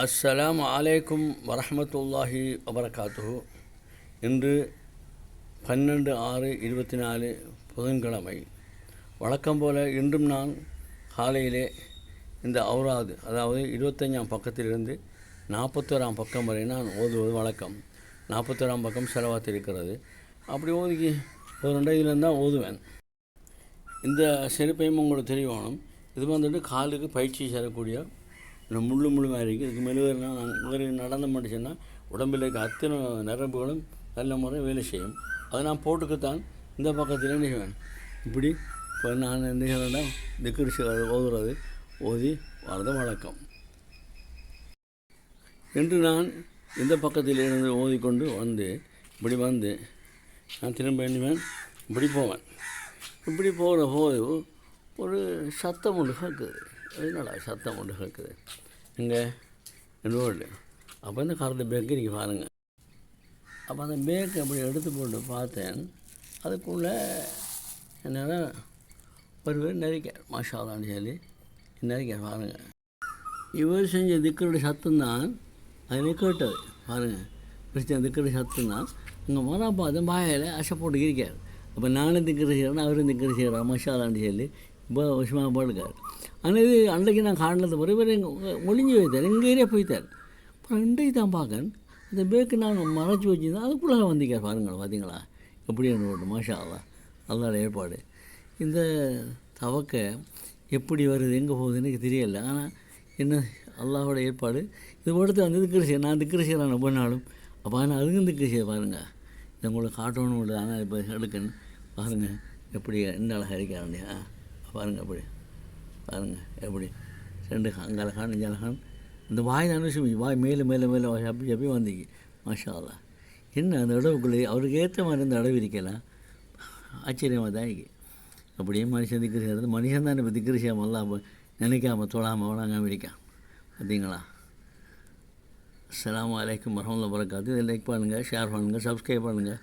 அஸ்ஸலாம் அலைக்கும் வரஹ்மத்துல்லாஹி வபரகாத்து இன்று பன்னெண்டு ஆறு இருபத்தி நாலு புதன்கிழமை. வழக்கம் போல் இன்றும் நான் காலையிலே இந்த அவுராது அதாவது இருபத்தஞ்சாம் பக்கத்திலிருந்து நாற்பத்தோராம் பக்கம் வரை நான் ஓதுவது வழக்கம். நாற்பத்தோராம் பக்கம் செலவாத்து இருக்கிறது. அப்படி ஓதி ஒரு ரெண்டாயிரம் தான் ஓதுவேன். இந்த செருப்பையும் உங்களுக்கு தெரியணும் இது வந்துட்டு காலுக்கு பயிற்சி சேரக்கூடிய முள்ளு முள்ளு மாதிரி இருக்குது இதுக்கு மெழுகுனா வேறு நடந்து மாட்டேச்சுன்னா உடம்பில் இருக்க அத்தனை நரம்புகளும் நல்ல முறை வேலை செய்யும். அதை நான் போட்டுக்கத்தான் இந்த பக்கத்தில் நிகழ்வேன். இப்படி இப்போ நான் என்ன செய்வேன்னா ஓதுறது. ஓதி வரது வழக்கம். என்று நான் இந்த பக்கத்தில் இருந்து ஓதிக்கொண்டு வந்து இப்படி வந்து நான் திரும்ப எண்ணுவேன் இப்படி போவேன். இப்படி போகிற போது ஒரு சத்தம் ஒன்று கேட்குது. என்னடா சத்தம் ஒன்று கேட்குது. இங்கே ரோடு அப்போ இந்த கறந்த பேக்கு நீங்கள் பாருங்கள் அப்போ அந்த பேக் அப்படி எடுத்து போட்டு பார்த்தேன். அதுக்குள்ளே என்னென்னா ஒரு பேர் நெறிக்கார் மாஷாலான்னு சொல்லி நெறிக்கார் பாருங்கள் இவர் செஞ்ச திக்கருடைய சத்தம்தான் அதில் கேட்டது. பாருங்கள் கிறிஸ்டியன் திக்கருடைய சத்தம்தான். உங்கள் மொதல் பார்த்து பாயில் அசை போட்டு இருக்கார் அப்போ நானும் திக்கரை செய்கிறேன் அவரும் திக்கரை செய்கிறான் மஷாலான்னு சொல்லி ரொம்ப விஷயமாக போட்டுக்கார் ஆனால் இது அன்றைக்கு நான் காணது பிறகு பேர் எங்க ஒளிஞ்சு வைத்தார் எங்கள் ஏரியா போய்த்தார் அப்புறம் இன்றைக்கு தான் பார்க்கன் இந்த பேக்கு நான் மறைச்சி வச்சுருந்தேன். அதுக்குள்ளே வந்திக்கார் பாருங்களா பார்த்தீங்களா? எப்படி ஓட்டு மாஷா அல்லா அல்லாட ஏற்பாடு. இந்த தவக்க எப்படி வருது எங்கே போகுதுன்னு எனக்கு தெரியலை. ஆனால் என்ன அல்லாஹோட ஏற்பாடு. இது கொடுத்து வந்து திக்கிற செய்ய நான் திக்கிற செய்கிறேன் ரொம்ப நாளும். அப்போ ஆனால் அதுக்கும் திக்கிற செய்ய பாருங்கள் இதை உங்களுக்கு காட்டணும் இல்லை ஆனால் இப்போ எடுக்கணும். பாருங்கள் எப்படி என்ன அழகாக இருக்காருண்டியா பாருங்கள் அப்படி பாருங்கள் எப்படி? ரெண்டு அங்கலகான் இஞ்சலகான் இந்த வாய் அனுசமி வாய் மேலே மேலே மேலே அப்படி அப்படி வந்தீங்க மாஷா என்ன அந்த இடவுக்குள்ளே அவருக்கு ஏற்ற மாதிரி இந்த இடவு இருக்கலாம் ஆச்சரியமாக தான் இருக்கு. அப்படியே மனுஷன் திக்கிற செய்கிறது மனுஷன் தான் இப்போ திக்கிற செய்யாமல் நினைக்காம தொழாமல் வணங்காமல் இருக்கான். பார்த்தீங்களா அஸ்லாம் வலைக்கம் வரமத்துல வரகாத்து இதை லைக் பண்ணுங்கள் ஷேர் பண்ணுங்கள் சப்ஸ்கிரைப் பண்ணுங்கள்